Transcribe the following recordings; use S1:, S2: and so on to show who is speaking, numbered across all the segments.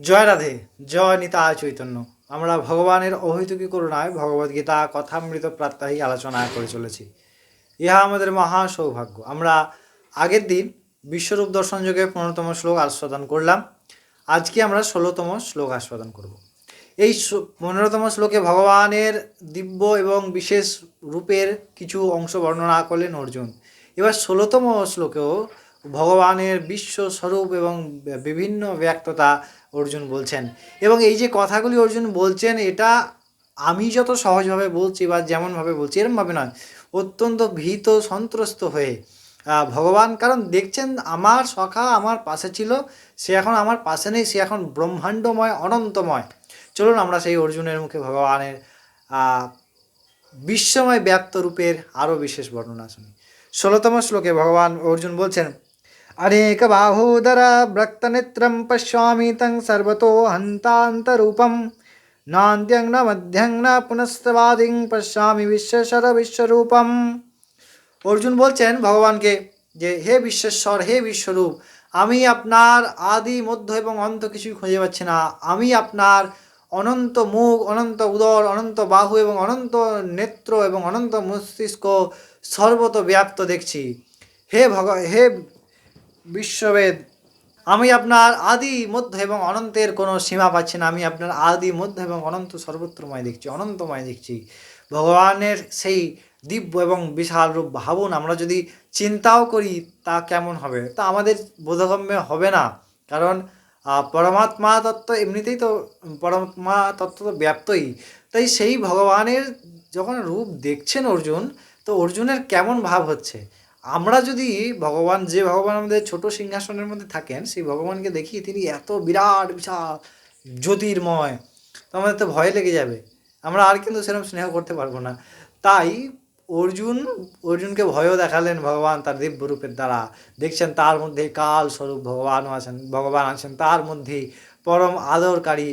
S1: জয় রাধে, জয় নিতা চৈতন্য। আমরা ভগবানের অহৈতুকী করুণায় ভগবদ্গীতা কথামৃত প্রাত্যহিক আলোচনা করে চলেছি। ইহা আমাদের মহা সৌভাগ্য। আমরা আগের দিন বিশ্বরূপ দর্শন যোগে পনেরোতম শ্লোক আস্বাদন করলাম। আজকে আমরা ষোলোতম শ্লোক আস্বাদন করব। এই পনেরোতম শ্লোকে ভগবানের দিব্য এবং বিশেষ রূপের কিছু অংশ বর্ণনা করলেন অর্জুন। এবার ষোলোতম শ্লোকেও ভগবানের বিশ্ব স্বরূপ এবং বিভিন্ন ব্যক্ততা অর্জুন বলছেন। এবং এই যে কথাগুলি অর্জুন বলছেন, এটা আমি যত সহজভাবে বলছি বা যেমনভাবে বলছি, এরমভাবে নয়। অত্যন্ত ভীত, সন্ত্রস্ত হয়ে ভগবান, কারণ দেখছেন আমার সখা আমার পাশে ছিল, সে এখন আমার পাশে নেই, সে এখন ব্রহ্মাণ্ডময়, অনন্তময়। চলুন আমরা সেই অর্জুনের মুখে ভগবানের বিশ্বময় ব্যক্ত রূপের আরও বিশেষ বর্ণনা শুনি। ষোলোতম শ্লোকে ভগবান অর্জুন বলছেন বাহুদর ব্রক্তনেত্রম পশ্যামি তং সর্বতো হন্তান্তরূপম নান্ত্যং ন মধ্যং ন পুনস্তবাদিং পশ্যামি বিশ্বস্বর বিশ্বরূপম অর্জুন বলছেন ভগবানকে যে হে বিশ্বেশ্বর হে বিশ্বরূপ আমি আপনার আদি, মধ্য এবং অন্ত কিছুই খুঁজে পাচ্ছি না। আমি আপনার অনন্ত মুখ, অনন্ত উদর, অনন্ত বাহু এবং অনন্ত নেত্র এবং অনন্ত মস্তিষ্ক সর্বত ব্যাপ্ত দেখছি। হে ভগ, হে বিশ্ববেদ। আমি আপনার আদি, মধ্য এবং অনন্তের কোনো সীমা পাচ্ছি না। আমি আপনার আদি, মধ্য এবং অনন্ত সর্বত্রময় দেখছি, অনন্তময় দেখছি। ভগবানের সেই দিব্য এবং বিশাল রূপ ভাবুন। আমরা যদি চিন্তাও করি, তা কেমন হবে? তা আমাদের বোধগম্য হবে না। কারণ পরমাত্মা তত্ত্ব এমনিতেই তো, পরমাত্মা তত্ত্ব তো ব্যাপ্তই। তাই সেই ভগবানের যখন রূপ দেখছেন অর্জুন, তো অর্জুনের কেমন ভাব হচ্ছে? আমরা যদি ভগবান, যে ভগবান আমাদের ছোট সিংহাসনের মধ্যে থাকেন, সেই ভগবানকে দেখি তিনি এত বিরাট, বিশাল, জ্যোতির্ময়, তো আমাদের তো ভয় লেগে যাবে। আমরা আর কিন্তু সেরকম স্নেহ করতে পারব না। তাই অর্জুন, অর্জুনকে ভয়ও দেখালেন ভগবান তার দিব্য রূপের দ্বারা। দেখছেন তার মধ্যে কাল স্বরূপ ভগবানও আছেন, ভগবান আছেন। তার মধ্যে পরম আদরকারী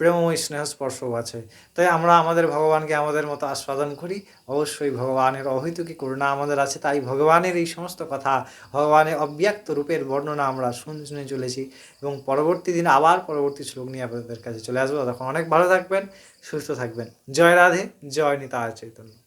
S1: প্রেমময় স্নেহস্পর্শও আছে। তাই আমরা আমাদের ভগবানকে আমাদের মতো আস্বাদন করি। অবশ্যই ভগবানের অহৈতুকী করুণা আমাদের আছে। তাই ভগবানের এই সমস্ত কথা, ভগবানের অব্যক্ত রূপের বর্ণনা আমরা শুনে শুনে চলেছি এবং পরবর্তী দিন আবার পরবর্তী শ্লোক নিয়ে আপনাদের কাছে চলে আসব। তখন অনেক ভালো থাকবেন, সুস্থ থাকবেন। জয় রাধে, জয় নিতা চৈতন্য।